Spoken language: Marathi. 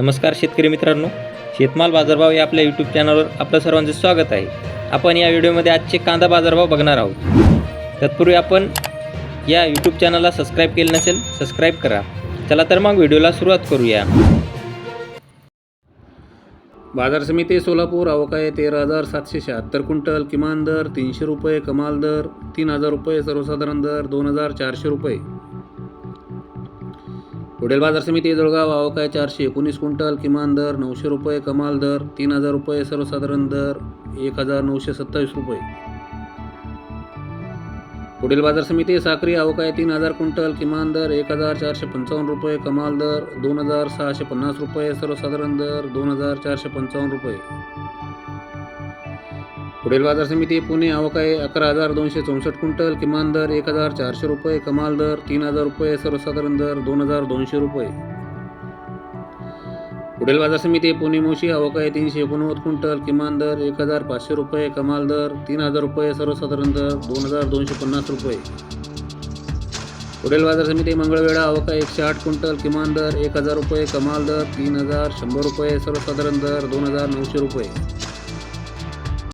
नमस्कार शेतकरी मित्रांनो शेतमाल बाजारभाव या आपल्या यूट्यूब चॅनलवर आपलं सर्वांचं स्वागत आहे. आपण या व्हिडिओमध्ये आजचे कांदा बाजारभाव बघणार आहोत. तत्पूर्वी आपण या यूट्यूब चॅनलला सबस्क्राईब केलं नसेल सबस्क्राईब करा. चला तर मग व्हिडिओला सुरुवात करूया. बाजार समिती सोलापूर अवकाय तेरा हजार सातशे शहात्तर क्विंटल किमान दर तीनशे रुपये कमाल दर तीन हजार रुपये सर्वसाधारण दर दोन हजार चारशे रुपये. पुढील बाजार समिती जळगाव अवकाय चारशे एकोणीस क्विंटल किमान दर नऊशे रुपये कमाल दर तीन हजार रुपये सर्वसाधारण दर एक हजार नऊशे सत्तावीस रुपये. पुढील बाजार समिती साक्री अवकाय तीन हजार क्विंटल किमान दर एक हजार चारशे पंचावन्न रुपये कमाल दर दोन हजार सहाशे पन्नास रुपये सर्वसाधारण दर दोन हजार चारशे पंचावन्न रुपये. पुढील बाजार समिती पुणे अवकाय अकरा हजार दोनशे चौसष्ट क्विंटल किमान दर एक हजार चारशे रुपये कमाल दर तीन हजार रुपये सर्वसाधारण दर दोन हजार दोनशे रुपये. पुढील बाजार समिती पुणे मोशी अवकाय तीनशे एकोणनव्वद क्विंटल किमान दर एक हजार पाचशे रुपये कमाल दर तीन हजार रुपये सर्वसाधारण दर दोन हजार दोनशे पन्नास रुपये. पुढील बाजार समिती मंगळवेढा अवकाय एकशे आठ क्विंटल किमान दर एक हजार रुपये कमाल दर तीन हजार शंभर रुपये सर्वसाधारण दर दोन हजार नऊशे रुपये.